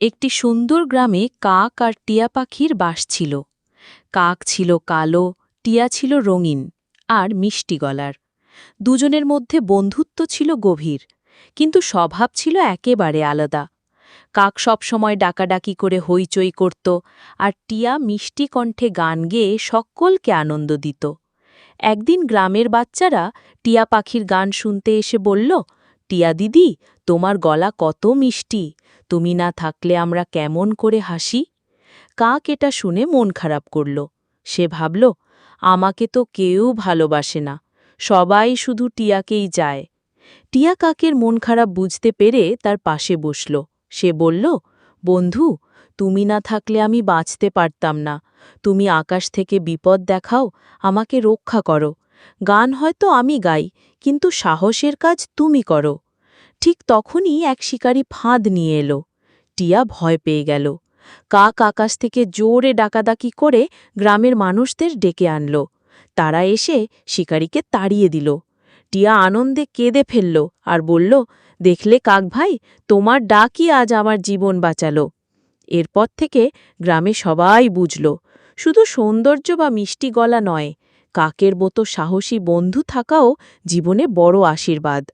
একটি সুন্দর গ্রামে কাক আর টিয়া পাখির বাস ছিল। কাক ছিল কালো, টিয়া ছিল রঙিন আর মিষ্টি গলার। দুজনের মধ্যে বন্ধুত্ব ছিল গভীর, কিন্তু স্বভাব ছিল একেবারে আলাদা। কাক সবসময় ডাকাডাকি করে হইচই করত আর টিয়া মিষ্টি কণ্ঠে গান গেয়ে সকলকে আনন্দ দিত। একদিন গ্রামের বাচ্চারা টিয়া পাখির গান শুনতে এসে বলল টিয়া দিদি, তোমার গলা কত মিষ্টি, তুমি না থাকলে আমরা কেমন করে হাসি? কাক এটা শুনে মন খারাপ করল। সে ভাবল, আমাকে তো কেউ ভালোবাসে না, সবাই শুধু টিয়াকেই যায়। টিয়া কাকের মন খারাপ বুঝতে পেরে তার পাশে বসল। সে বলল, বন্ধু, তুমি না থাকলে আমি বাঁচতে পারতাম না, তুমি আকাশ থেকে বিপদ দেখাও, আমাকে রক্ষা করো। গান হয়তো আমি গাই, কিন্তু সাহসের কাজ তুমি করো। ঠিক তখনই এক শিকারী ফাঁদ নিয়ে এলো। টিয়া ভয় পেয়ে গেল। কাক আকাশ থেকে জোরে ডাকাদাকি করে গ্রামের মানুষদের ডেকে আনল। তারা এসে শিকারীকে তাড়িয়ে দিল। টিয়া আনন্দে কেঁদে ফেলল আর বলল, দেখলে কাক ভাই, তোমার ডাকই আজ আমার জীবন বাঁচালো। এরপর থেকে গ্রামে সবাই বুঝল, শুধু সৌন্দর্য বা মিষ্টি গলা নয়, কাকের মতো সাহসী বন্ধু থাকাও জীবনে বড় আশীর্বাদ।